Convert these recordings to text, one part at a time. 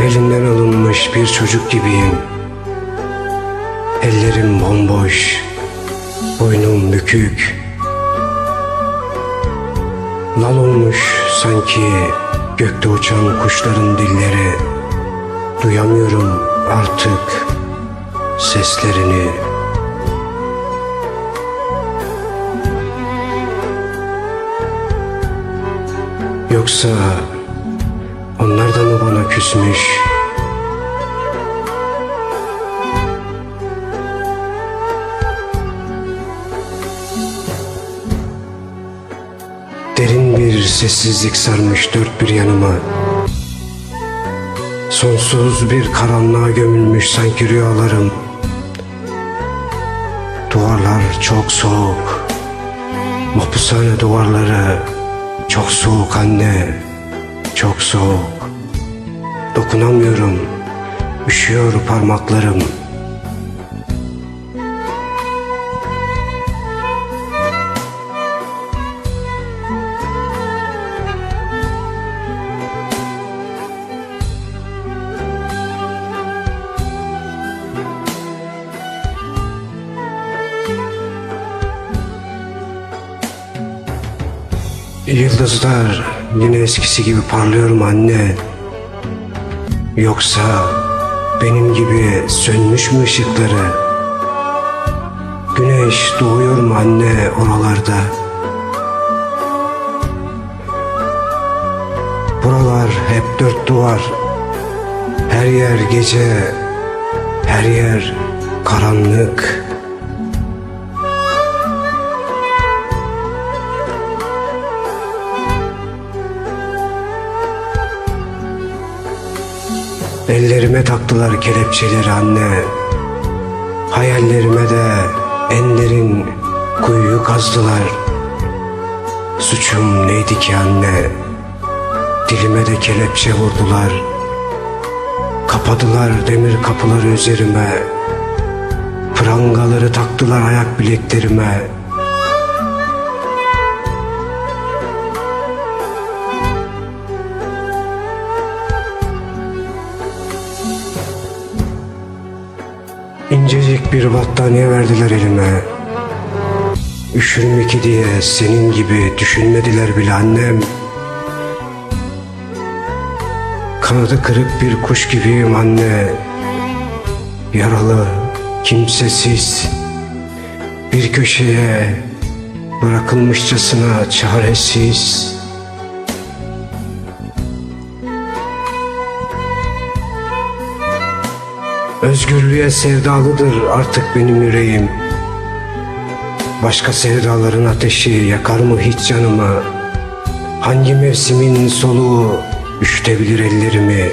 elinden alınmış bir çocuk gibiyim. Ellerim bomboş, boynum bükük. Lal olmuş sanki gökte uçan kuşların dilleri. Duyamıyorum artık seslerini. Yoksa da bana küsmüş? Derin bir sessizlik sarmış dört bir yanıma. Sonsuz bir karanlığa gömülmüş sanki rüyalarım. Duvarlar çok soğuk. Mapushane duvarları çok soğuk anne. Çok soğuk. Dokunamıyorum. Üşüyor parmaklarım. Yıldızlar yine eskisi gibi parlıyor mu anne? Yoksa benim gibi sönmüş mü ışıkları? Güneş doğuyor mu anne oralarda? Buralar hep dört duvar. Her yer gece, her yer karanlık. Ellerime taktılar kelepçeleri anne. Hayallerime de en derin kuyuyu kazdılar. Suçum neydi ki anne? Dilime de kelepçe vurdular. Kapadılar demir kapıları üzerime. Prangaları taktılar ayak bileklerime. İncecik bir battaniye verdiler elime. Üşürüm ki diye senin gibi düşünmediler bile annem. Kanadı kırık bir kuş gibiyim anne. Yaralı, kimsesiz. Bir köşeye bırakılmışçasına çaresiz. Özgürlüğe sevdalıdır artık benim yüreğim. Başka sevdaların ateşi yakar mı hiç canımı? Hangi mevsimin soluğu üşütebilir ellerimi?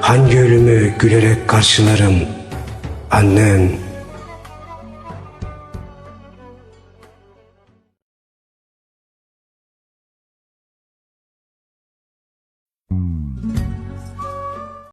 Hangi ölümü gülerek karşılarım? Annem,